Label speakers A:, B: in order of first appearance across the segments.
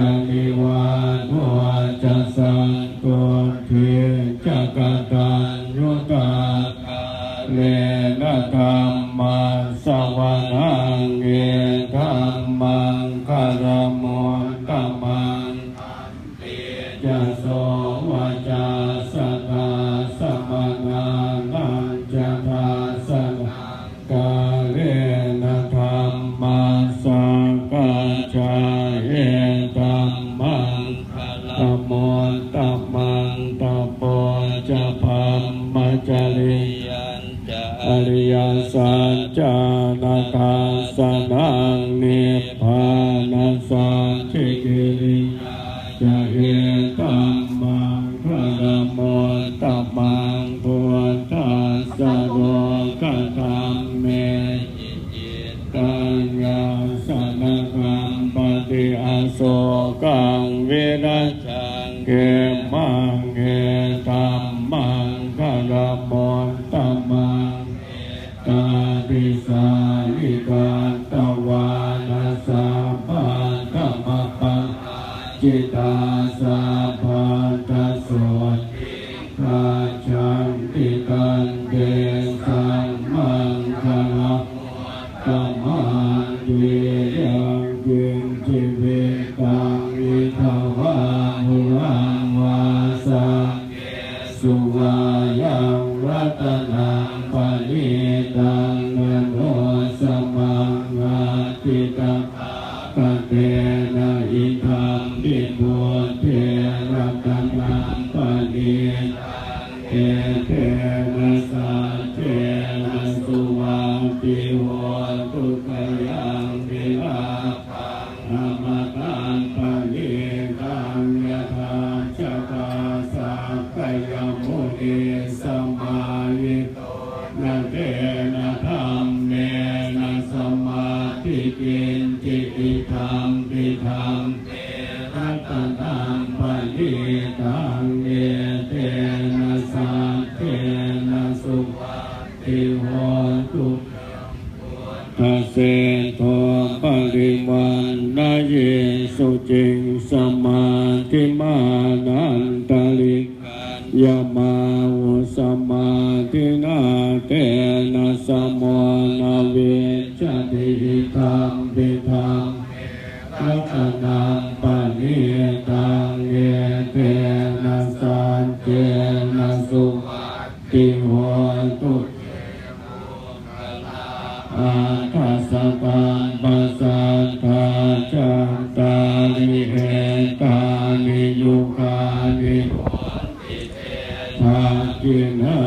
A: จันติวานุวาจัสสันตุเทจักตันยุตาเลนะธรรมะสวรังเกธรรมัาร ปอจะพัมมัจจริยันจะอริยสัจจานาคาสนังนิพพานัสสัจจิกิริจะเอตัมมังพระดมนตมังพุทธัสสะโลกธรรมเมกัญญาสนกังปฏิอาโศกังเวิรัชังเก มังเกตัมมังการมนตมังตาติสาลิกาตวานาสาปันตมะปังจิตาสาปันตโสติรา เทระตนังปณิตังเอเทนะสัจเจนะสุวังปิโหตุกยังวิลาภังอมตังปณิตังยะถาชะตาสัพพยมุนิสมาวิโตนะเตนะธรรมเมนะสมาธิกินจิอิธรรมปิธรรม ติโหตุทาเสโทปริวันนาเยสุจิงสมาธิมานันตลิกยามาวุสมาธินาเตนะสมนาเวชติธรรมปิธรรมรัตนังปณิตังเยเตนะสันเจนะสุติโหตุ อาทัสสะปังปัสสัทาจันตาลิเหตานิยุคานิภากินา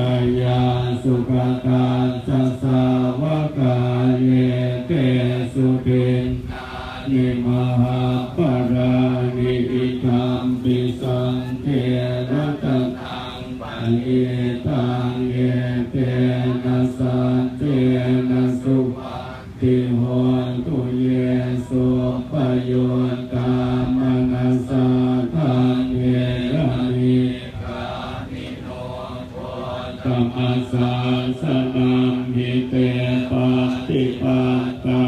A: ยาสุขตาสัสสาวกาเยเตสุตินนิมหาปรานิอิทัมปิสังเทระตังปัญญตังเยเตนะสัจเจนะ โยตามนัสสะทาเวระมิกามิโนโทธรรมสาสนามหิเตปาติปาตา